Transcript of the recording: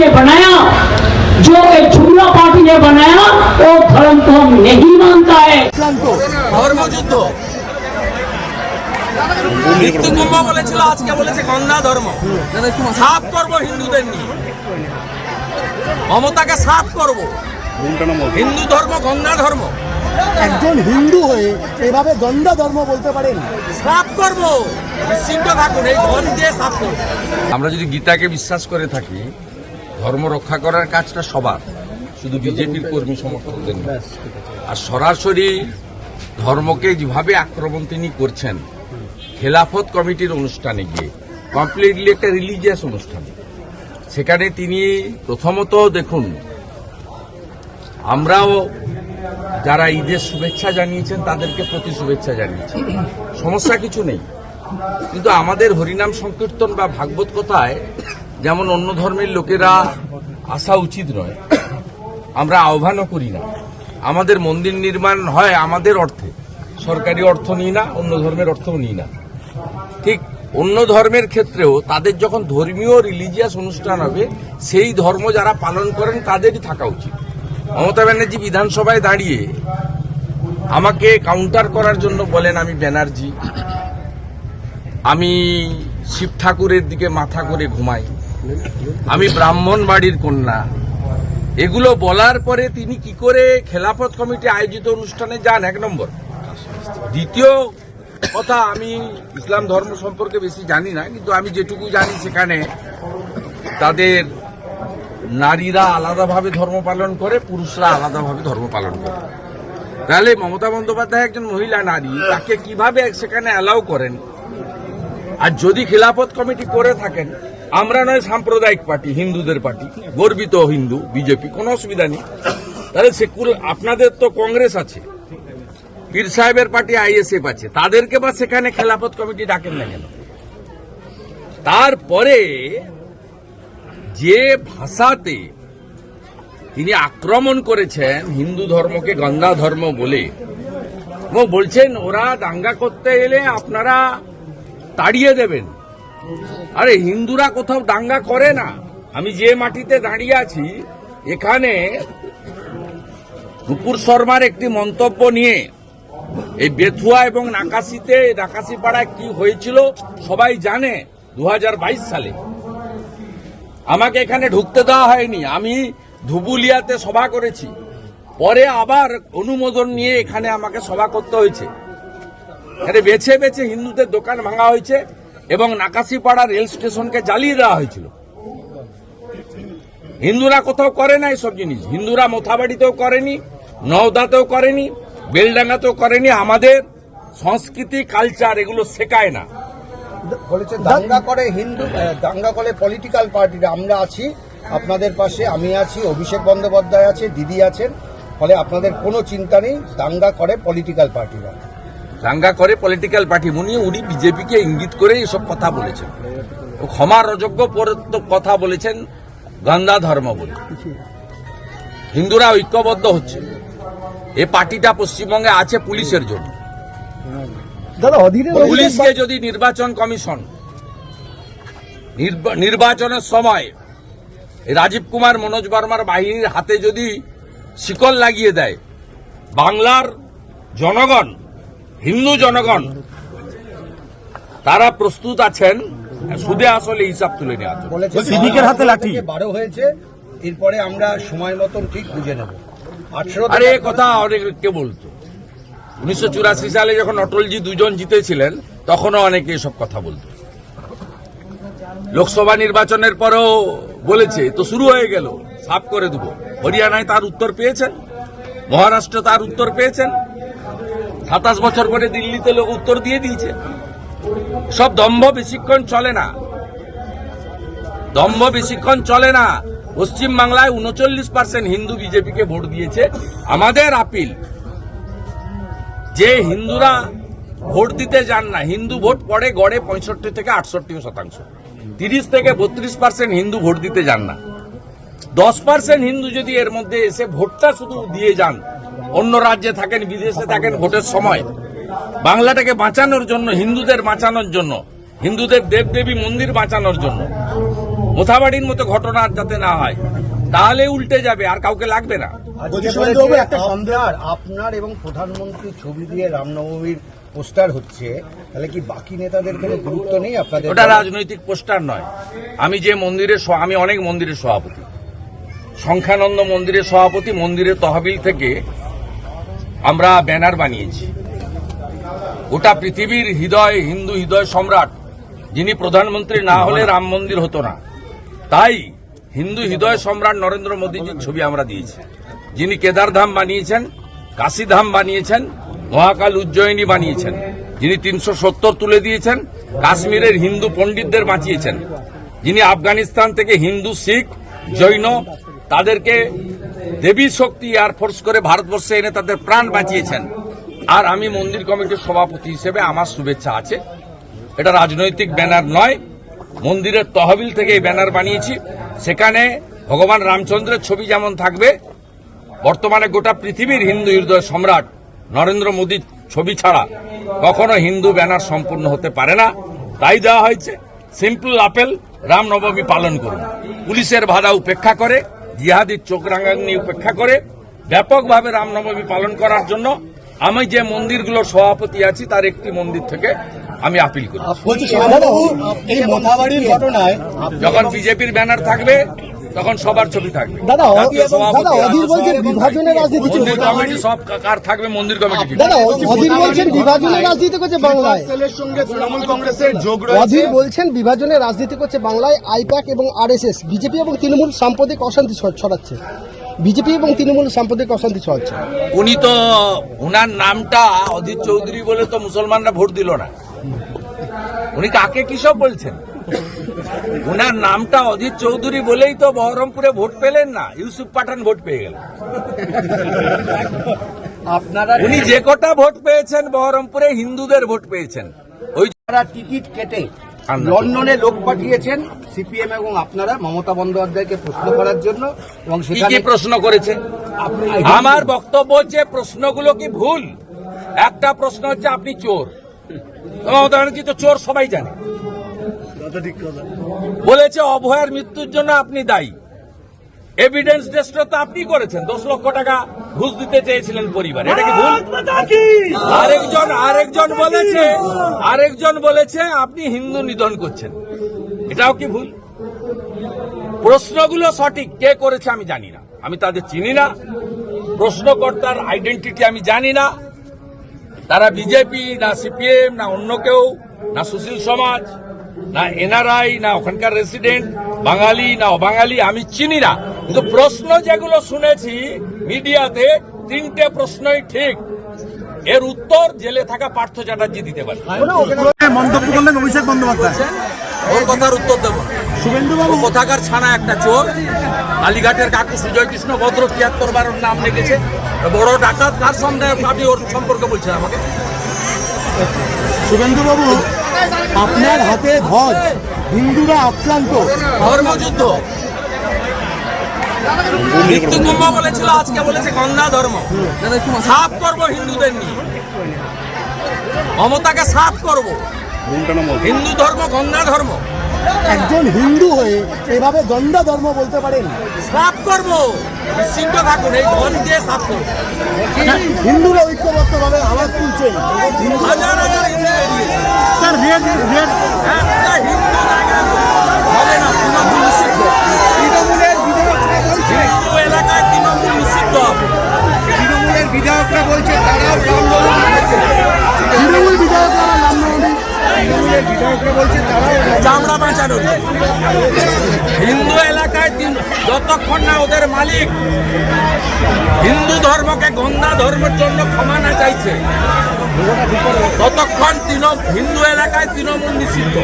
ने बनाया जो एक जुमला पार्टी ने बनाया वो धर्म को हम नहीं मानता है ক্লান্ত ধর্মযুদ্ধ মৃত্যু কুম্ভ বলেছিল আজকে বলেছে গন্ধা ধর্ম সাফ করব হিন্দুদের নিয়ে মমতাকে সাফ করব হিন্দু ধর্ম গঙ্গা ধর্ম একজন হিন্দু হয়ে এভাবে গন্ধা ধর্ম বলতে পারেন সাফ করব নিশ্চিন্ত থাকুন এই ধন দিয়ে সাফ করব আমরা যদি গীতাকে বিশ্বাস করে থাকি ধর্ম রক্ষা করার কাজটা সবার শুধু বিজেপির কর্মী সমর্থকদের আর সরাসরি ধর্মকে যেভাবে আক্রমণ তিনি করছেন খেলাফত কমিটির অনুষ্ঠানে গিয়ে কমপ্লিটলি একটা রিলিজিয়াস অনুষ্ঠান। সেখানে তিনি প্রথমত দেখুন আমরাও যারা ঈদের শুভেচ্ছা জানিয়েছেন তাদেরকে প্রতি শুভেচ্ছা জানিয়েছি। সমস্যা কিছু নেই। কিন্তু আমাদের হরিনাম সংকীর্তন বা ভাগবত কথায় যেমন অন্য ধর্মের লোকেরা আসা উচিত নয়। আমরা আহ্বানও করি না। আমাদের মন্দির নির্মাণ হয় আমাদের অর্থে। সরকারি অর্থ নিই না, অন্য ধর্মের অর্থও নিই না। ঠিক অন্য ধর্মের ক্ষেত্রেও তাদের যখন ধর্মীয় রিলিজিয়াস অনুষ্ঠান হবে, সেই ধর্ম যারা পালন করেন তাদেরই থাকা উচিত। মমতা ব্যানার্জি বিধানসভায় দাঁড়িয়ে আমাকে কাউন্টার করার জন্য বলেন, আমি ব্যানার্জি। আমি শিব ঠাকুরের দিকে মাথা করে ঘুমাই। আমি ব্রাহ্মণ বাড়ির কন্যা। এগুলো বলার পরে তিনি কি করে খেলাফত কমিটি আয়োজিত অনুষ্ঠানে যান? এক নম্বর। দ্বিতীয় কথা, আমি ইসলাম ধর্ম সম্পর্কে বেশি জানি না, কিন্তু আমি যেটুকু জানি সেখানে তাদের নারীরা আলাদাভাবে ধর্ম পালন করে, পুরুষরা আলাদাভাবে ধর্ম পালন করে। তাহলে মমতা বন্দ্যোপাধ্যায় একজন মহিলা নারী, তাকে কীভাবে সেখানে অ্যালাউ করেন? আর যদি খিলাফত কমিটি করে থাকেন আমরা নয় সাম্প্রদায়িক পার্টি, হিন্দুদের পার্টি, গর্বিত হিন্দু, বিজেপি, কোনো অসুবিধা নেই। তাহলে সেকুল, আপনাদের তো কংগ্রেস আছে, পীর সাহেবের পার্টি, আইএসএফ আছে, তাদেরকে বা সেখানে খেলাফত কমিটি ডাকেন না কেন? তারপরে যে ভাষাতে তিনি আক্রমণ করেছেন হিন্দু ধর্মকে গঙ্গা ধর্ম বলে, এবং বলছেন, ওরা দাঙ্গা করতে এলে আপনারা তাড়িয়ে দেবেন। আরে হিন্দুরা কোথাও দাঙ্গা করে না। আমি যে মাটিতে দাঁড়িয়ে আছি, এখানে নুপুর শর্মার একটি মন্তব্য নিয়ে এই বেথুয়া এবং নাকাশিতে নাকাশি পাড়ায় কি হয়েছিল সবাই জানে দু সালে। আমাকে এখানে ঢুকতে দেওয়া হয়নি, আমি ধুবুলিয়াতে সভা করেছি। পরে আবার অনুমোদন নিয়ে এখানে আমাকে সভা করতে হয়েছে। এখানে বেছে বেছে হিন্দুদের দোকান ভাঙা হয়েছে। এবং নাকাশিপাড়া রেল স্টেশনকে জ্বালিয়ে দেওয়া হয়েছিল। হিন্দুরা কোথাও করে না এসব জিনিস। হিন্দুরা মোথাবাড়িতেও করেনি, নওদাতেও করেনি, বেলডাঙ্গাতেও করেনি। আমাদের সংস্কৃতি কালচার এগুলো শেখায় না। বলেছে দাঙ্গা করে হিন্দু দাঙ্গা করে পলিটিক্যাল পার্টিরা আমরা আছি, আপনাদের পাশে, আমি আছি, অভিষেক বন্দ্যোপাধ্যায় আছে, দিদি আছেন। ফলে আপনাদের কোনো চিন্তা নেই, দাঙ্গা করে পলিটিক্যাল পার্টিরা দাঙ্গা করে পলিটিক্যাল পার্টি উনি উনি বিজেপিকে ইঙ্গিত করে এসব কথা বলেছেন। ক্ষমার অযোগ্য কথা বলেছেন গন্ধা ধর্ম বলে। হিন্দুরা ঐক্যবদ্ধ হচ্ছে। এ পার্টিটা পশ্চিমবঙ্গে আছে পুলিশের জন্য। পুলিশকে যদি নির্বাচন কমিশন নির্বা- নির্বাচনের সময় রাজীব কুমার মনোজ বর্মার বাহিনীর হাতে যদি শিকল লাগিয়ে দেয় বাংলার জনগণ হিন্দু জনগণ তারা প্রস্তুত আছেন সুদে আসলে হিসাব তুলে নেওয়ার জন্য। হাতে লাঠি। বারো হয়েছে এরপরে আমরা সময় মতন ঠিক বুঝে নেব আঠেরো আরে এ কথা অনেকে বলতো উনিশশো চুরাশি সালে যখন অটলজি দুজন জিতেছিলেন তখনও অনেকে এসব কথা বলতো লোকসভা নির্বাচনের পরেও বলেছে তো শুরু হয়ে গেল সাফ করে দেবো হরিয়ানায় তার উত্তর পেয়েছেন মহারাষ্ট্র তার উত্তর পেয়েছেন সাতাশ বছর পরে দিল্লিতে লোক উত্তর দিয়ে দিয়েছে। সব দম্ভ বেশিক্ষণ চলে না। দম্ভ বেশিক্ষণ চলে না। পশ্চিম বাংলায় উনচল্লিশ পার্সেন্ট হিন্দু বিজেপিকে ভোট দিয়েছে। আমাদের আপিল, যে হিন্দুরা ভোট দিতে যান না, হিন্দু ভোট পড়ে গড়ে পঁয়ষট্টি থেকে আটষট্টি শতাংশ। তিরিশ থেকে বত্রিশ পার্সেন্ট হিন্দু ভোট দিতে যান না। দশ পার্সেন্ট হিন্দু যদি এর মধ্যে এসে ভোটটা শুধু দিয়ে যান অন্য রাজ্যে থাকেন বিদেশে থাকেন ভোটের সময়। বাংলাটাকে বাঁচানোর জন্য হিন্দুদের বাঁচানোর জন্য হিন্দুদের দেবদেবী মন্দির বাঁচানোর জন্য মোথাবাড়ির মতো ঘটনা যাতে না হয় তাহলে উল্টে যাবে আর কাউকে লাগবে না। আপনার এবং প্রধানমন্ত্রীর ছবি দিয়ে রামনবমীর পোস্টার হচ্ছে তাহলে কি বাকি নেতাদের কোনো গুরুত্ব নেই আপনাদের? ওটা রাজনৈতিক পোস্টার নয়। আমি যে মন্দিরের স- আমি অনেক মন্দিরের সভাপতি। সংখ্যানন্দ মন্দিরের সভাপতি মন্দিরের তহবিল থেকে আমরা ব্যানার বানিয়েছি। গোটা পৃথিবীর হৃদয়, হিন্দু হৃদয় সম্রাট, যিনি প্রধানমন্ত্রী না হলে রাম মন্দির হতো না। তাই হিন্দু হৃদয় সম্রাট নরেন্দ্র মোদীজির ছবি আমরা দিয়েছি। যিনি কেদারধাম বানিয়েছেন, কাশীধাম বানিয়েছেন, মহাকাল উজ্জয়িনী বানিয়েছেন, যিনি তিনশো সত্তর তুলে দিয়েছেন, কাশ্মীরের হিন্দু পণ্ডিতদের বাঁচিয়েছেন, যিনি আফগানিস্তান থেকে হিন্দু, শিখ, জৈন, তাদেরকে দেবী শক্তি এয়ারফোর্স করে ভারতবর্ষে এনে তাদের প্রাণ বাঁচিয়েছেন। আর আমি মন্দির কমিটির সভাপতি হিসেবে আমার শুভেচ্ছা আছে। এটা রাজনৈতিক ব্যানার নয়, মন্দিরের তহবিল থেকে এই ব্যানার বানিয়েছি। সেখানে ভগবান রামচন্দ্রের ছবি যেমন থাকবে, বর্তমানে গোটা পৃথিবীর হিন্দু হৃদয় সম্রাট নরেন্দ্র মোদীর ছবি ছাড়া কখনো হিন্দু ব্যানার সম্পূর্ণ হতে পারে না। তাই দেওয়া হয়েছে সিম্পল আপেল রামনবমী পালন করুন। পুলিশের বাধা উপেক্ষা করে জিহাদির চোখ রাঙানি উপেক্ষা করে ব্যাপকভাবে রামনবমী পালন করার জন্য আমি যে মন্দিরগুলোর সভাপতি আছি তার একটি মন্দির থেকে আমি আপিল করি। যখন বিজেপির ব্যানার থাকবে তখন সবার ছবি থাকবে। দাদা, দাদা, অধীর বলছেন বিভাজনের রাজনীতি। মন্দির কমিটি সব কার থাকবে? মন্দির কমিটি দাদা অধীর বলছেন বিভাজনের রাজনীতি করছে বাংলায়। সেলের সঙ্গে তৃণমূল কংগ্রেসের যোগ অধীর বলছেন বিভাজনের রাজনীতি করছে বাংলায় আইপ্যাক এবং আরএসএস। বিজেপি এবং তৃণমূল সাম্প্রতিক অশান্তি ছড়াচ্ছে। বিজেপি এবং তৃণমূল সাম্প্রতিক অশান্তি ছড়াচ্ছে। উনি তো উনার নামটা অধীর চৌধুরী বলে তো মুসলমানরা ভোট দিল না। উনি কাকে কি সব বলছেন? উনার নামটা অজিত চৌধুরী বলেই তো বহরমপুরে ভোট পেলেন না। ইউসুফ পাঠান ভোট পেয়ে গেল আপনারা উনি যে কটা ভোট পেয়েছেন বহরমপুরে হিন্দুদের ভোট পেয়েছেন। ওই আপনারা টিকিট কেটে। লন্ডনে লোক পাঠিয়েছেন সিপিএম এবং আপনারা মমতা বন্দ্যোপাধ্যায়কে প্রশ্ন করার জন্য এবং কি প্রশ্ন করেছে? আমার বক্তব্য হচ্ছে প্রশ্নগুলো কি ভুল? একটা প্রশ্ন হচ্ছে আপনি চোর। মমতা ব্যানার্জি তো চোর সবাই জানে। বলেছে অভয়ের মৃত্যুর জন্য আপনি দায়ী। এভিডেন্স ডেস্ট্র তো আপনি করেছেন। দশ লক্ষ টাকা ঘুষ দিতে চেয়েছিলেন পরিবার। এটা কি ভুল? আরেকজন আরেকজন বলেছে আরেকজন বলেছে আপনি হিন্দু নিধন করছেন। এটাও কি ভুল? প্রশ্নগুলো সঠিক কে করেছে আমি জানি না। আমি তাদের চিনি না। প্রশ্নকর্তার আইডেন্টিটি আমি জানি না। তারা বিজেপি, না সিপিএম, না অন্য কেউ, না সুশীল সমাজ। না এনআরআই, না ওখানকার রেসিডেন্ট বাঙালি, না অবাঙালি, আমি চিনি না। কিন্তু প্রশ্ন যেগুলো শুনেছি মিডিয়াতে, তিনটে প্রশ্নই ঠিক। এর উত্তর জেলে থাকা পার্থ চ্যাটার্জি দিতে পারে। মন্তব্য করলেন অভিষেক বন্দ্যোপাধ্যায় ওর কথার উত্তর দেবো। শুভেন্দুবাবু কোথাকার ছানা একটা চোর। কালীঘাটের কাকু সুজয় কৃষ্ণ ভদ্র তিয়াত্তর বার ওর নাম লিখেছে। বড় ডাকাত, কার সন্দেহে আপনি ওর সম্পর্কে বলছেন আমাকে? শুভেন্দুবাবু আপনার হাতে ধ্বজ, হিন্দুরা আক্রান্ত। ধর্মযুদ্ধ। মৃত্যু কুম্ভ বলেছিল, আজকে বলেছে ধর্ম। সাফ করব হিন্দুদের নিয়ে। সাফ করব। হিন্দু ধর্ম, গঙ্গা ধর্ম। একজন হিন্দু হয়ে এভাবে গন্ডা ধর্ম বলতে পারেন? সাফ করব। নিশ্চিন্ত থাকুন এই ধন দিয়ে সাফ করব। হিন্দুরা ঐক্যবদ্ধভাবে আওয়াজ তুলছেন হাজার হাজার স্যার রেড তৃণমূলের বিধায়করা বলছে তারাও। তৃণমূল বিধায়করা চামড়া। হিন্দু এলাকায় যতক্ষণ না ওদের মালিক, হিন্দু ধর্মকে গন্ধা ধর্মের জন্য ক্ষমা না চাইছে, ততক্ষণ হিন্দু এলাকায় তৃণমূল নিষিদ্ধ